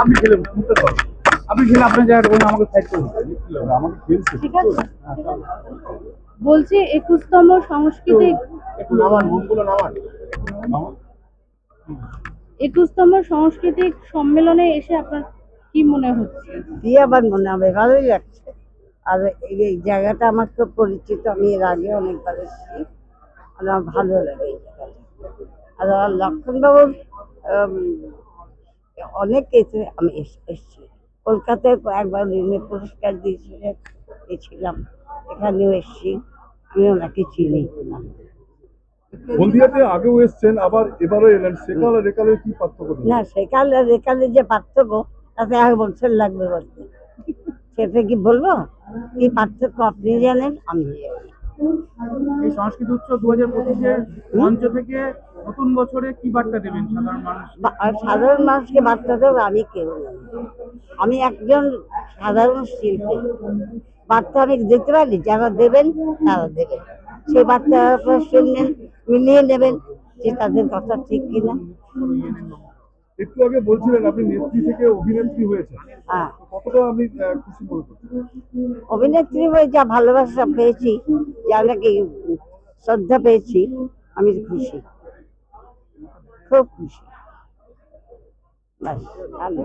আপনি খেলে মুখটা ধরো। আপনি খেলে আপনার জায়গাটা বলুন আমাকে সাইড করে আমাকে খেলছে ঠিক আছে। বলছি একুশতম সাংস্কৃতিক নামান মুখগুলো নামান। নামান। একুশতম সাংস্কৃতিক সম্মেলনে এসে আপনার কি মনে হচ্ছে? কি আবার মনে হবে ভালোই লাগছে। আর এই জায়গাটা আমার খুব পরিচিত আমি এর আগে অনেকবার এসেছি। আর আমার ভালো লাগে এই জায়গাটা। আর লক্ষণবাবুর অনেক এসে আমি এস- এসেছি। কলকাতায় একবার ঋণে পুরস্কার দিয়েছিলেন গেছিলাম এখানেও এসেছি। আমি ওনাকে চিনি হলদিয়াতে আগেও এসছেন আবার এবারও এলেন। সেকাল আর একালের কি পার্থক্য না সেকাল আর একালে যে পার্থক্য তাতে এক বছর লাগবে বলতে। সেটা কি বলব? কি পার্থক্য আপনি জানেন? আমি জানি। এই সংস্কৃত উৎসব দু হাজার পঁচিশের মঞ্চ থেকে নতুন বছরে কি বার্তা দেবেন সাধারণ মানুষ? সাধারণ মানুষকে বার্তা দেবো আমি কেউ নই আমি একজন সাধারণ শিল্পী। বার্তা আমি দিতে পারি? যারা দেবেন তারা দেবেন। সেই বার্তা আপনারা শুনবেন মিলিয়ে নেবেন যে তাদের কথা ঠিক কিনা। একটু আগে বলছিলেন আপনি নেত্রী থেকে অভিনেত্রী হয়েছেন। হ্যাঁ। কতটা আপনি খুশি মনে অভিনেত্রী হয়ে যা ভালোবাসা পেয়েছি যা নাকি শ্রদ্ধা পেয়েছি আমি খুশি। খুব খুশি। ভালো।